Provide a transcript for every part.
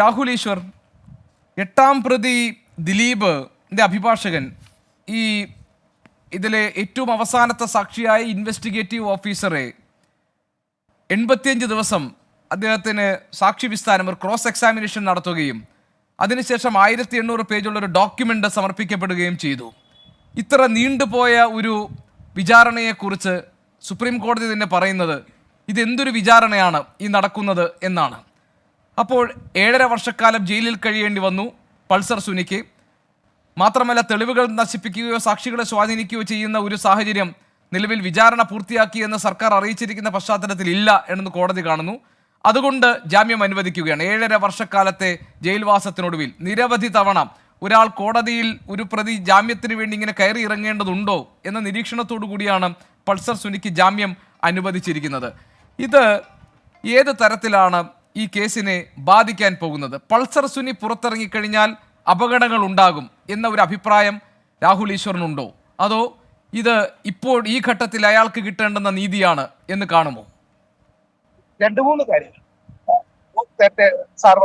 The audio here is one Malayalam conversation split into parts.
രാഹുൽ ഈശ്വർ എട്ടാം പ്രതി ദിലീപ് അഭിഭാഷകൻ ഈ ഇതിലെ ഏറ്റവും അവസാനത്തെ സാക്ഷിയായ ഇൻവെസ്റ്റിഗേറ്റീവ് ഓഫീസറെ എൺപത്തിയഞ്ച് ദിവസം അദ്ദേഹത്തിന് സാക്ഷി വിസ്താരം ഒരു ക്രോസ് എക്സാമിനേഷൻ നടത്തുകയും അതിനുശേഷം ആയിരത്തി എണ്ണൂറ് പേജുള്ള ഒരു ഡോക്യുമെന്റ് സമർപ്പിക്കപ്പെടുകയും ചെയ്തു. ഇത്ര നീണ്ടുപോയ ഒരു വിചാരണയെക്കുറിച്ച് സുപ്രീം കോടതി തന്നെ പറയുന്നത് ഇതെന്തൊരു വിചാരണയാണ് ഈ നടക്കുന്നത് എന്നാണ്. അപ്പോൾ ഏഴര വർഷക്കാലം ജയിലിൽ കഴിയേണ്ടി വന്നു പൾസർ സുനിക്ക്. മാത്രമല്ല തെളിവുകൾ നശിപ്പിക്കുകയോ സാക്ഷികളെ സ്വാധീനിക്കുകയോ ചെയ്യുന്ന ഒരു സാഹചര്യം നിലവിൽ വിചാരണ പൂർത്തിയാക്കിയെന്ന് സർക്കാർ അറിയിച്ചിരിക്കുന്ന പശ്ചാത്തലത്തിൽ ഇല്ല എന്ന് കോടതി കാണുന്നു. അതുകൊണ്ട് ജാമ്യം അനുവദിക്കുകയാണ്. ഏഴര വർഷക്കാലത്തെ ജയിൽവാസത്തിനൊടുവിൽ. നിരവധി തവണ ഒരാൾ കോടതിയിൽ ഒരു പ്രതി ജാമ്യത്തിന് വേണ്ടി ഇങ്ങനെ കയറി ഇറങ്ങേണ്ടതുണ്ടോ എന്ന നിരീക്ഷണത്തോടു കൂടിയാണ് പൾസർ സുനിക്ക് ജാമ്യം അനുവദിച്ചിരിക്കുന്നത്. ഇത് ഏത് തരത്തിലാണ് ഈ കേസിനെ ബാധിക്കാൻ പോകുന്നത്. പൾസർ സുനി പുറത്തിറങ്ങിക്കഴിഞ്ഞാൽ അപകടങ്ങൾ ഉണ്ടാകും എന്ന ഒരു അഭിപ്രായം രാഹുൽ ഈശ്വറിനുണ്ടോ? അതോ ഇത് ഇപ്പോൾ ഈ ഘട്ടത്തിൽ അയാൾക്ക് കിട്ടേണ്ടുന്ന നീതിയാണ് എന്ന് കാണുമോ? രണ്ടു മൂന്ന് കാര്യങ്ങൾ. നേരത്തെ സാർ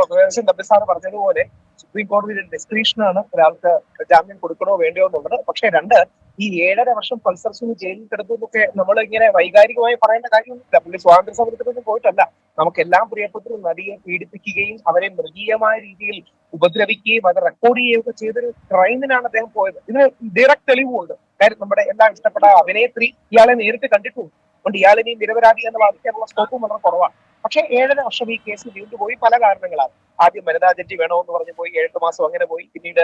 സാർ പറഞ്ഞതുപോലെ സുപ്രീം കോടതിയുടെ ഡിസ്ക്രിപ്ഷനാണ് ഒരാൾക്ക് ജാമ്യം കൊടുക്കണോ വേണ്ടയോ എന്നുള്ളത്. പക്ഷേ രണ്ട് ഈ ഏഴര വർഷം പൾസർ സുനി ജയിലിൽ കിടന്നു എന്നൊക്കെ നമ്മൾ ഇങ്ങനെ വൈകാരികമായി പറയേണ്ട കാര്യമൊന്നുമില്ല. പുള്ളി സ്വാതന്ത്ര്യ സമരത്തിൽ പോയിട്ടല്ല. നമുക്കെല്ലാം പ്രിയപ്പെട്ട നടിയെ പീഡിപ്പിക്കുകയും അവരെ മൃഗീയമായ രീതിയിൽ ഉപദ്രവിക്കുകയും അത് റെക്കോർഡ് ചെയ്യുകയും ഒക്കെ ചെയ്തൊരു ക്രൈമിനാണ് അദ്ദേഹം പോയത്. ഇതിന് ഡയറക്റ്റ് തെളിവുണ്ട് കാര്യം നമ്മുടെ എല്ലാം ഇഷ്ടപ്പെട്ട അഭിനേത്രി ഇയാളെ നേരിട്ട് കണ്ടിട്ടുണ്ട്. അതുകൊണ്ട് ഇയാൾ ഇനി നിരപരാധി എന്ന് വാദിക്കാനുള്ള സ്കോപ്പും വളരെ കുറവാണ്. പക്ഷെ ഏഴര വർഷം ഈ കേസ് നീണ്ടുപോയി പല കാരണങ്ങളാണ്. ആദ്യം വനിതാ ജഡ്ജി വേണമെന്ന് പറഞ്ഞു പോയി ഏഴ് മാസം അങ്ങനെ പോയി. പിന്നീട്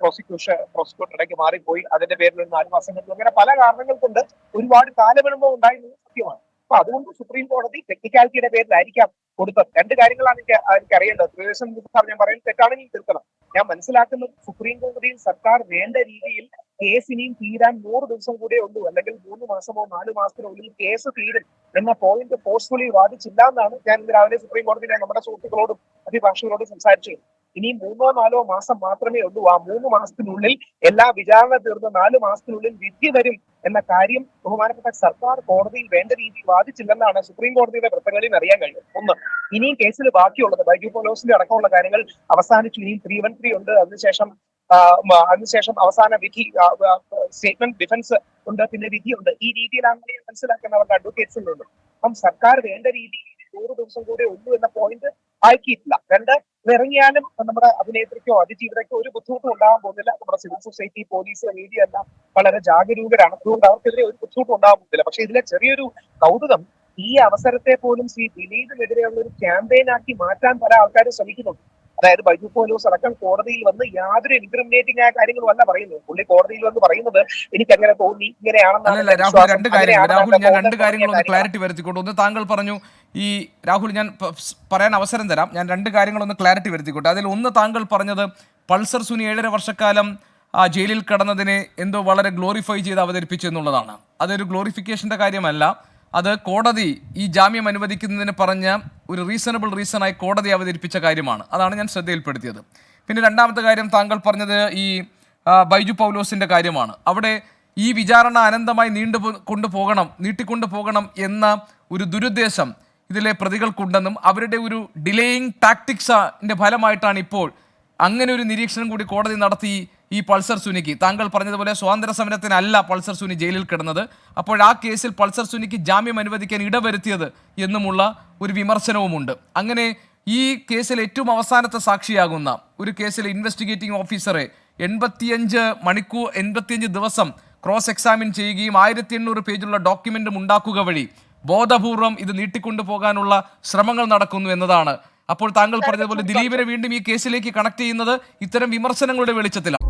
പ്രോസിക്യൂഷൻ പ്രോസിക്യൂട്ടർ ഇടയ്ക്ക് മാറിപ്പോയി. അതിന്റെ പേരിൽ നാല് മാസം കഴിഞ്ഞു അങ്ങനെ പല കാരണങ്ങൾ കൊണ്ട് ഒരുപാട് കാലവിളംബം ഉണ്ടായിരുന്നത് സത്യമാണ്. അപ്പൊ അതുകൊണ്ട് സുപ്രീം കോടതി ടെക്നിക്കാലിറ്റിയുടെ പേരിലായിരിക്കാം കൊടുത്തത്. രണ്ട് കാര്യങ്ങളാണ് എനിക്ക് എനിക്ക് അറിയേണ്ടത് ത്രിവേശം സാർ ഞാൻ പറയുന്നത് തെറ്റാണെങ്കിൽ തീർക്കണം ഞാൻ മനസ്സിലാക്കുന്നത് സുപ്രീം കോടതിയിൽ സർക്കാർ വേണ്ട രീതിയിൽ കേസ് ഇനിയും തീരാൻ നൂറ് ദിവസം കൂടെ ഉള്ളൂ. അല്ലെങ്കിൽ മൂന്ന് മാസമോ നാല് മാസത്തിനുള്ളിൽ കേസ് തീരും എന്ന പോയിന്റ് ഫോഴ്സ്ഫുള്ളി വാദിച്ചില്ല എന്നാണ് ഞാൻ ഇന്ന് രാവിലെ സുപ്രീം കോടതിയിലെ നമ്മുടെ സുഹൃത്തുക്കളോടും അഭിഭാഷകരോടും സംസാരിച്ചത്. ഇനി മൂന്നോ നാലോ മാസം മാത്രമേ ഉള്ളൂ. ആ മൂന്ന് മാസത്തിനുള്ളിൽ എല്ലാ വിചാരണ തീർന്ന് നാല് മാസത്തിനുള്ളിൽ വിധി വരും എന്ന കാര്യം ബഹുമാനപ്പെട്ട സർക്കാർ കോടതിയിൽ വേണ്ട രീതിയിൽ വാദിച്ചില്ലെന്നാണ് സുപ്രീം കോടതിയുടെ വൃത്തങ്ങളിൽ അറിയാൻ കഴിഞ്ഞത്. ഒന്ന് ഇനിയും കേസിൽ ബാക്കിയുള്ളത് ബൈജു പോലോസിന്റെ അടക്കമുള്ള കാര്യങ്ങൾ അവസാനിച്ചു. ഇനിയും ത്രീ വൺ ത്രീ ഉണ്ട്. അതിനുശേഷം അതിനുശേഷം അവസാന വിധി സ്റ്റേറ്റ്മെന്റ് ഡിഫൻസ് ഉണ്ട്. പിന്നെ വിധിയുണ്ട്. ഈ രീതിയിലാണ് ഞാൻ മനസ്സിലാക്കുന്ന അവരുടെ അഡ്വക്കേറ്റ്സിലുണ്ട് അപ്പം സർക്കാർ വേണ്ട രീതിയിൽ നൂറ് ദിവസം കൂടെ ഉള്ളൂ എന്ന പോയിന്റ് ആക്കിയിട്ടില്ല രണ്ട് ഇറങ്ങിയാലും നമ്മുടെ അഭിനേത്രിക്കോ അതിജീവിതയ്ക്കോ ഒരു ബുദ്ധിമുട്ടും ഉണ്ടാകാൻ പോകുന്നില്ല. നമ്മുടെ സിവിൽ സൊസൈറ്റി പോലീസ് മീഡിയ എല്ലാം വളരെ ജാഗരൂകരാണ്. അതുകൊണ്ട് അവർക്കെതിരെ ഒരു ബുദ്ധിമുട്ടും ഉണ്ടാകാൻ പോകുന്നില്ല. പക്ഷെ ഇതിലെ ചെറിയൊരു കൗതുകം ഈ അവസരത്തെ പോലും ശ്രീ ദിലീപിനെതിരെയുള്ള ഒരു ക്യാമ്പയിൻ ആക്കി മാറ്റാൻ പല ആൾക്കാരും ശ്രമിക്കുന്നുണ്ട്. അതായത് ബൈജു പോലൂസ് അടക്കം കോടതിയിൽ വന്ന് യാതൊരു ഇൻക്രിമിനേറ്റിംഗ് ആയ കാര്യങ്ങളും അല്ല പറയുന്നത്. പുള്ളി കോടതിയിൽ വന്ന് പറയുന്നത് എനിക്ക് അങ്ങനെ തോന്നി ഇങ്ങനെയാണെന്നാണ് രാഹുൽ രണ്ട് കാര്യങ്ങൾ രാഹുൽ ഞാൻ രണ്ട് ക്ലാരിറ്റി വരുത്തിക്കൊണ്ട് ഒന്ന് താങ്കൾ പറഞ്ഞു ഈ രാഹുൽ ഞാൻ പറയാൻ അവസരം തരാം. ഞാൻ രണ്ട് കാര്യങ്ങളൊന്ന് ക്ലാരിറ്റി വരുത്തിക്കോട്ടെ. അതിൽ ഒന്ന് താങ്കൾ പറഞ്ഞത് പൾസർ സുനി ഏഴര വർഷക്കാലം ആ ജയിലിൽ കടന്നതിനെ എന്തോ വളരെ ഗ്ലോറിഫൈ ചെയ്ത് അവതരിപ്പിച്ചു എന്നുള്ളതാണ്. അതൊരു ഗ്ലോറിഫിക്കേഷന്റെ കാര്യമല്ല. അത് കോടതി ഈ ജാമ്യം അനുവദിക്കുന്നതിന് പറഞ്ഞ ഒരു റീസണബിൾ റീസണായി കോടതി അവതരിപ്പിച്ച കാര്യമാണ്. അതാണ് ഞാൻ ശ്രദ്ധയിൽപ്പെടുത്തിയത്. പിന്നെ രണ്ടാമത്തെ കാര്യം താങ്കൾ പറഞ്ഞത് ഈ ബൈജു പൗലോസിന്റെ കാര്യമാണ്. അവിടെ ഈ വിചാരണ അനന്തമായി നീണ്ടു കൊണ്ടുപോകണം നീട്ടിക്കൊണ്ടു പോകണം എന്ന ഒരു ദുരുദ്ദേശം ഇതിലെ പ്രതികൾക്കുണ്ടെന്നും അവരുടെ ഒരു ഡിലേയിങ് ടാക്ടിക്സിന്റെ ഫലമായിട്ടാണ് ഇപ്പോൾ അങ്ങനെ ഒരു നിരീക്ഷണം കൂടി കോടതി നടത്തി ഈ പൾസർ സുനിക്ക്. താങ്കൾ പറഞ്ഞതുപോലെ സ്വാതന്ത്ര്യ സമരത്തിനല്ല പൾസർ സുനി ജയിലിൽ കിടന്നത്. അപ്പോൾ ആ കേസിൽ പൾസർ സുനിക്ക് ജാമ്യം അനുവദിക്കാൻ ഇടവരുത്തിയത് എന്നുമുള്ള ഒരു വിമർശനവുമുണ്ട്. അങ്ങനെ ഈ കേസിൽ ഏറ്റവും അവസാനത്തെ സാക്ഷിയാകുന്ന ഒരു കേസിൽ ഇൻവെസ്റ്റിഗേറ്റിംഗ് ഓഫീസറെ എൺപത്തിയഞ്ച് മണിക്കൂർ എൺപത്തിയഞ്ച് ദിവസം ക്രോസ് എക്സാമിൻ ചെയ്യുകയും ആയിരത്തി എണ്ണൂറ് പേജുള്ള ഡോക്യുമെന്റും ഉണ്ടാക്കുക വഴി ബോധപൂർവം ഇത് നീട്ടിക്കൊണ്ടു പോകാനുള്ള ശ്രമങ്ങൾ നടക്കുന്നു എന്നതാണ് അപ്പോൾ താങ്കൾ പറഞ്ഞതുപോലെ ദിലീപിനെ വീണ്ടും ഈ കേസിലേക്ക് കണക്ട് ചെയ്യുന്നത് ഇത്തരം വിമർശനങ്ങളുടെ വെളിച്ചത്തിലാണ്.